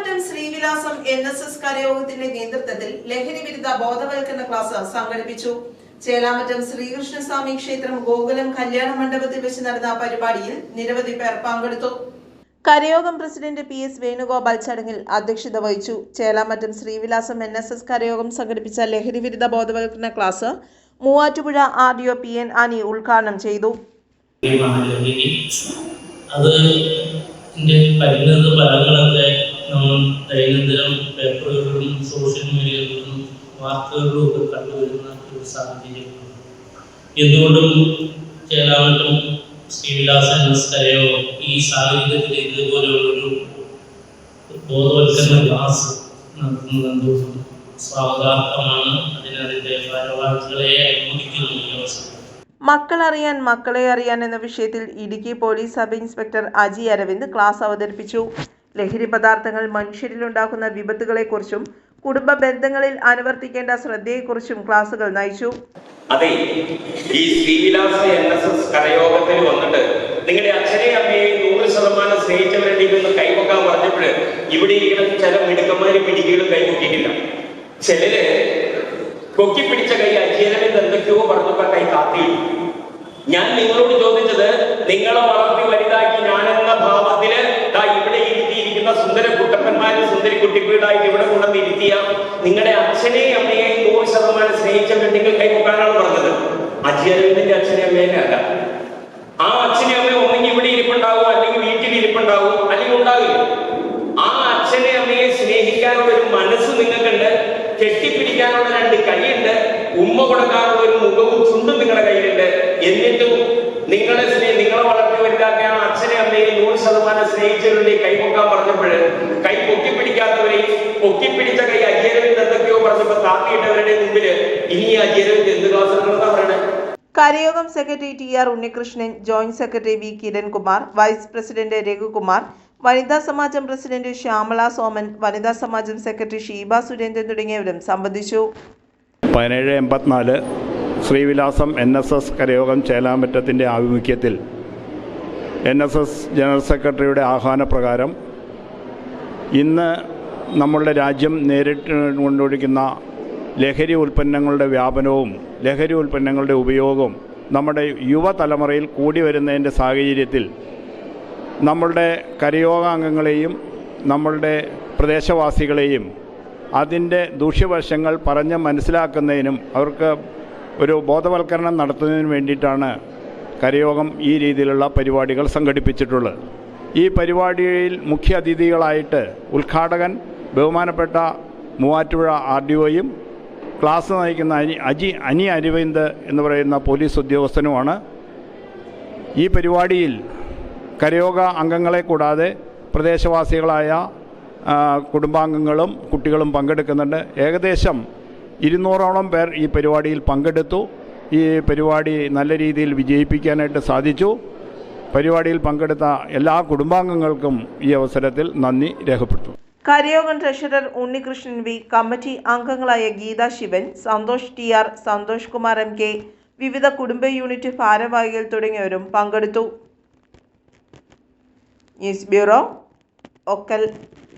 Chelamattom Srivilasam N S S കരയോഗത്തിന്റെ നേതൃത്വത്തിൽ ലഹരി വിരുദ്ധ ബോധവൽക്കരണ ക്ലാസ് സംഘടിപ്പിച്ചു. ചേലാമറ്റം ശ്രീകൃഷ്ണസ്വാമി ക്ഷേത്രം ഗോകുലം കല്യാണ മണ്ഡപത്തിൽ വെച്ച് നടന്ന പരിപാടിയിൽ നിരവധി പേർ പങ്കെടുത്തു. കരയോഗം പ്രസിഡന്റ് പി എസ് വേണുഗോപാൽ ചടങ്ങിൽ അധ്യക്ഷത വഹിച്ചു. Chelamattom Srivilasam N S S കരയോഗം സംഘടിപ്പിച്ച ലഹരി വിരുദ്ധ ബോധവൽക്കരണ class Muvattupuzha R D O P N Ani ഉദ്ഘാടനം ചെയ്തു. അത് ഫലങ്ങളൊക്കെ നമ്മൾ ദൈനംദിനം പേപ്പറുകളിലും സോഷ്യൽ മീഡിയകളിലും വാർത്തകളിലും ഒക്കെ കണ്ടുവരുന്ന ഒരു സാഹചര്യമാണ്. എന്തുകൊണ്ടും ചേലാവട്ടം ശ്രീവിലാസൻ ഈ സാഹചര്യത്തിൽ ഇതുപോലെയുള്ളൊരു ബോധവൽക്കരണ ക്ലാസ് നടത്തുന്നത് സ്വാഗതാർഹമാണ്. അതിനതിന്റെ ഭാരവാഹികളെ അവസരം. മക്കൾ അറിയാൻ മക്കളെ അറിയാൻ എന്ന വിഷയത്തിൽ Idukki police sub inspector Aji Aravind class അവതരിപ്പിച്ചു. ലഹരി പദാർത്ഥങ്ങൾ മനുഷ്യരിലുണ്ടാക്കുന്ന വിപത്തുകളെക്കുറിച്ചും കുടുംബ ബന്ധങ്ങളിൽ അനുവർത്തിക്കേണ്ട ശ്രദ്ധയെക്കുറിച്ചും ക്ലാസുകൾ നയിച്ചു. അതെ ഈ ശ്രീവിലാസ് എൻ എസ് എസ് കരയോഗത്തിൽ വന്നിട്ട് നിങ്ങളുടെ അച്ഛനെ അമ്മയെയും നൂറ് ശതമാനം സ്നേഹിച്ചവരുടെ ഒന്ന് കൈപൊക്കാൻ പറഞ്ഞപ്പോൾ ഇവിടെ ഇങ്ങനെ ചില മിടുക്കന്മാര് പിടികളും കൈപൊക്കിയിട്ടില്ല ചിലര് കൊക്കി പിടിച്ച കൈ അജീരവിൽ എന്തൊക്കെയോ പറഞ്ഞു കൈ കാത്തി ഞാൻ നിങ്ങളോട് ചോദിച്ചത് നിങ്ങളെ വളർത്തി വലുതാക്കി ഞാനെന്ന ഭാവത്തിൽ സുന്ദര കുട്ടപ്പന്മാരും സുന്ദരി കുട്ടികളായിട്ട് ഇവിടെ കൊണ്ടുവന്ന് ഇരുത്തിയ നിങ്ങളുടെ അച്ഛനെയും അമ്മയെയും നൂറ് ശതമാനം സ്നേഹിച്ച പെണ്ണുങ്ങൾ കൈപ്പൊക്കാനാണ് പറഞ്ഞത്. അജീരവിന്റെ അച്ഛനെയും അമ്മേനെ അല്ല. ആ അച്ഛനെ അമ്മ ഒന്നെങ്കിൽ ഇവിടെ ഇരിപ്പുണ്ടാവും അല്ലെങ്കിൽ വീട്ടിൽ ഇരിപ്പുണ്ടാവും അല്ലെങ്കിൽ ഉണ്ടാവില്ല? ആ അച്ഛനെ അമ്മയെ സ്നേഹിക്കാനുള്ള ഒരു മനസ്സ് നിങ്ങൾക്കുണ്ട്. കെട്ടിപ്പിടിക്കാനുള്ള രണ്ട് കൈയുണ്ട്. ഉമ്മ കൊടുക്കാനുള്ള ഒരു മുഖവും ചുണ്ടും നിങ്ങളുടെ കയ്യിലുണ്ട്. എന്നിട്ടും നിങ്ങളെ സ്നേഹ നിങ്ങളെ വളർത്തി വലുതാക്കാൻ ആ അച്ഛനെ അമ്മയെ നൂറ് ശതമാനം സ്നേഹിച്ചവരുടെ കൈ പൊക്കാൻ പറഞ്ഞപ്പോൾ കൈ പൊക്കി പിടിക്കാത്തവരെയും പൊക്കി പിടിച്ച കൈ അജീരവിന്റെ എന്തൊക്കെയോ പറഞ്ഞപ്പോ താത്തിയിട്ടവരുടെ മുമ്പിൽ ഇനി അജീരവിന്റെ എന്ത് ക്ലാസ് എടുക്കണമെന്നാ പറയണേ? കരയോഗം secretary T R Unnikrishnan joint secretary V Kirankumar vice president Raghukumar വനിതാ സമാജം പ്രസിഡന്റ് ശ്യാമള സോമൻ വനിതാ സമാജം സെക്രട്ടറി ഷീബ സുരേന്ദ്രൻ തുടങ്ങിയവരും സംബന്ധിച്ചു. പതിനേഴ് എൺപത്തിനാല് ശ്രീവിലാസം എൻ എസ് എസ് കരയോഗം ചേലാമറ്റത്തിന്റെ ആഭിമുഖ്യത്തിൽ എൻ എസ് എസ് ജനറൽ സെക്രട്ടറിയുടെ ആഹ്വാനപ്രകാരം ഇന്ന് നമ്മളുടെ രാജ്യം നേരിട്ട് കൊണ്ടിരിക്കുന്ന ലഹരി ഉൽപ്പന്നങ്ങളുടെ വ്യാപനവും ലഹരി ഉൽപ്പന്നങ്ങളുടെ ഉപയോഗവും നമ്മുടെ യുവതലമുറയിൽ കൂടി വരുന്നതിന്റെ സാഹചര്യത്തിൽ നമ്മളുടെ കരയോഗാംഗങ്ങളെയും നമ്മളുടെ പ്രദേശവാസികളെയും അതിന്റെ ദൂഷ്യവശങ്ങൾ പറഞ്ഞ് മനസ്സിലാക്കുന്നതിനും അവർക്ക് ഒരു ബോധവൽക്കരണം നടത്തുന്നതിനും വേണ്ടിയിട്ടാണ് കരയോഗം ഈ രീതിയിലുള്ള പരിപാടികൾ സംഘടിപ്പിച്ചിട്ടുള്ളത്. ഈ പരിപാടിയിൽ മുഖ്യ അതിഥികളായിട്ട് ഉദ്ഘാടകൻ ബഹുമാനപ്പെട്ട മൂവാറ്റുപുഴ ആർ ഡി ഒയും ക്ലാസ് നയിക്കുന്ന അനി അജി അനി അരവിന്ദ് എന്ന് പറയുന്ന പോലീസ് ഉദ്യോഗസ്ഥനുമാണ് ഈ പരിപാടിയിൽ കരയോഗ അംഗങ്ങളെ കൂടാതെ പ്രദേശവാസികളായ കുടുംബാംഗങ്ങളും കുട്ടികളും പങ്കെടുക്കുന്നുണ്ട്. ഏകദേശം ഇരുന്നൂറോളം പേർ ഈ പരിപാടിയിൽ പങ്കെടുത്തു. ഈ പരിപാടി നല്ല രീതിയിൽ വിജയിപ്പിക്കാനായിട്ട് സാധിച്ചു. പരിപാടിയിൽ പങ്കെടുത്ത എല്ലാ കുടുംബാംഗങ്ങൾക്കും ഈ അവസരത്തിൽ നന്ദി രേഖപ്പെടുത്തും കരയോഗം ട്രഷറർ ഉണ്ണികൃഷ്ണൻ വി. കമ്മിറ്റി അംഗങ്ങളായ Geetha Sivan Santhosh T R Santhosh Kumar M K വിവിധ കുടുംബ യൂണിറ്റ് ഭാരവാഹികൾ തുടങ്ങിയവരും പങ്കെടുത്തു. News bureau Okkal